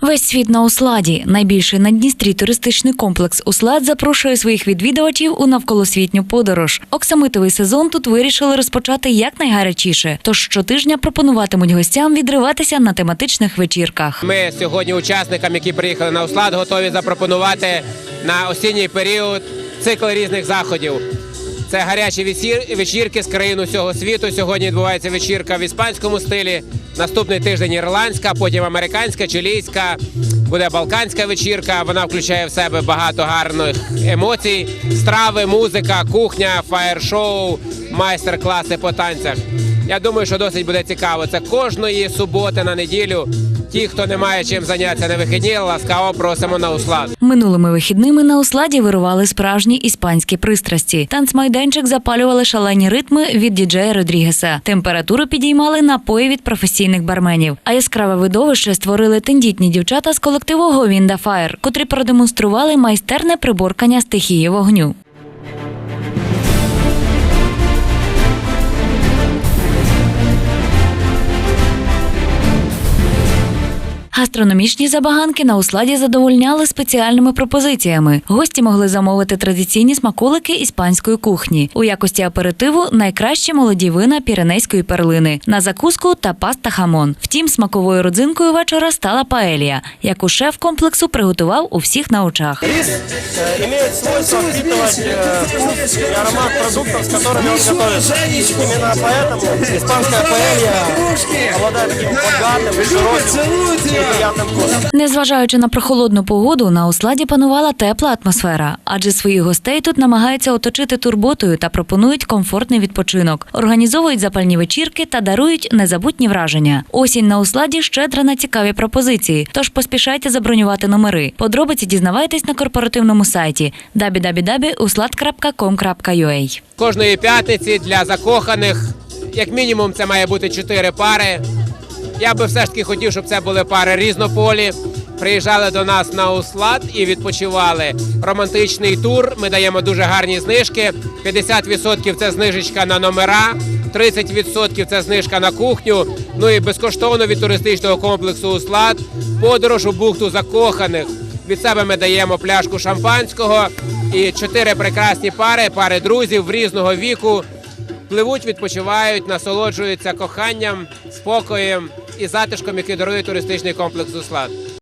Весь світ на Усладі. Найбільший на Дністрі туристичний комплекс Услад запрошує своїх відвідувачів у навколосвітню подорож. Оксамитовий сезон тут вирішили розпочати якнайгарячіше. Тож щотижня пропонуватимуть гостям відриватися на тематичних вечірках. Ми сьогодні учасникам, які приїхали на Услад, готові запропонувати на осінній період цикл різних заходів. Це гарячі вечірки з країн усього світу. Сьогодні відбувається вечірка в іспанському стилі. Наступний тиждень ірландська, потім американська, чилійська, буде балканська вечірка. Вона включає в себе багато гарних емоцій: страви, музика, кухня, фаєр-шоу, майстер-класи по танцях. Я думаю, що досить буде цікаво. Це кожної суботи на неділю. Ті, хто не має чим зайнятися на вихідні, ласкаво просимо на услад. Минулими вихідними на Усладі вирували справжні іспанські пристрасті. Танцмайданчик запалювали шалені ритми від діджея Родрігеса. Температуру підіймали напої від професійних барменів. А яскраве видовище створили тендітні дівчата з колективу Говінда Фаєр, котрі продемонстрували майстерне приборкання стихії вогню. Гастрономічні забаганки на усладі задовольняли спеціальними пропозиціями. Гості могли замовити традиційні смаколики іспанської кухні у якості аперитиву найкращі молоді вина піренейської перлини на закуску та паста хамон. Втім, смаковою родзинкою вечора стала паелія, яку шеф комплексу приготував у всіх на очах. Рис э, имеет свойство впитывать э, вкус и аромат продуктов, с которыми он готовится. Именно поэтому испанская паэлья обладает таким богатым, широким и приятным вкусом. Незважаючи на прохолодну погоду, на Усладі панувала тепла атмосфера, адже своїх гостей тут намагаються оточити турботою та пропонують комфортний відпочинок, організовують запальні вечірки та дарують незабутні враження. Осінь на Усладі щедра на цікаві пропозиції, тож поспішайте забронювати номери. Подробиці дізнавайтесь на корпоративному сайті www.uslad.com.ua. Кожної п'ятниці для закоханих, як мінімум, це має бути чотири пари. Я би все ж таки хотів, щоб це були пари різнополі. Приїжджали до нас на Услад і відпочивали. Романтичний тур. Ми даємо дуже гарні знижки. 50% це знижечка на номера, 30% це знижка на кухню. Ну і безкоштовно від туристичного комплексу Услад подорож у бухту закоханих. Від себе ми даємо пляшку шампанського і чотири прекрасні пари, пари друзів різного віку. Пливуть, відпочивають, насолоджуються коханням, спокоєм і затишком, який дарує туристичний комплекс Услад.